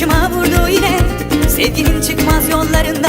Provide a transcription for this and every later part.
Başıma vurdu yine. Sevginin çıkmaz yollarında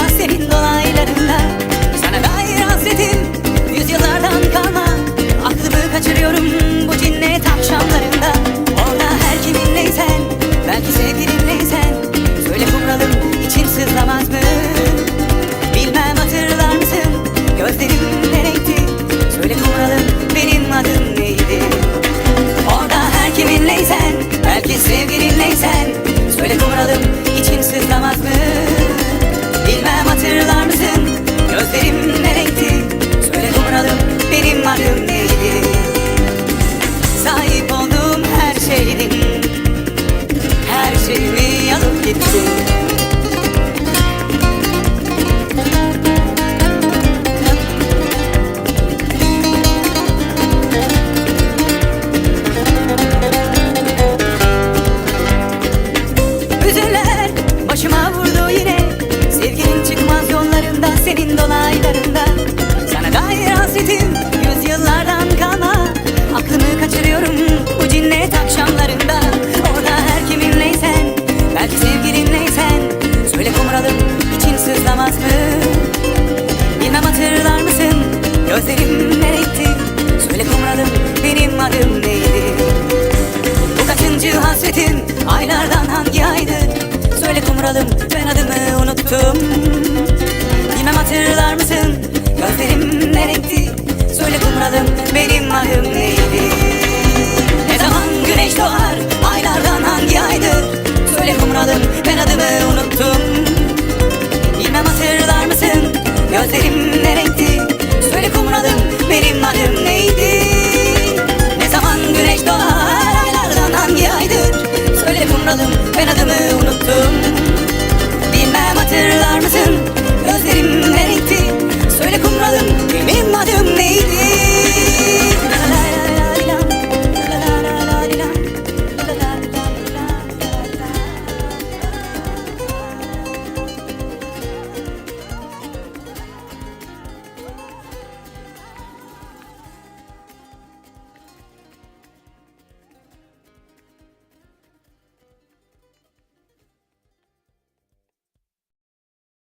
Hüzünler başıma vurdu yine. Sevginin çıkmaz yollarında Senin dolaylarında Sana dair hasretim Yüzyıllardan kalma Aklımı kaçırıyorum Bu cinnet akşamlarında. Orada her kiminleysen Belki sevgilinleysen Söyle kumralım için sızlamaz mı? Bilmem hatırlar mısın? Gözlerim ne renkti Söyle kumralım benim adım neydi? Bu kaçıncı hasretim? Aylardan hangi aydı Söyle kumralım. Ben adımı unuttum. Bilmem hatırlar mısın? Gözlerim ne renkti Söyle kumralım benim adım neydi? Ne zaman güneş doğar? Aylardan hangi aydı Söyle kumralım ben adımı unuttum. Bilmem hatırlar mısın? Gözlerim ne renkti Söyle kumralım benim adım neydi hatırlar mısın? Gözlerim renkti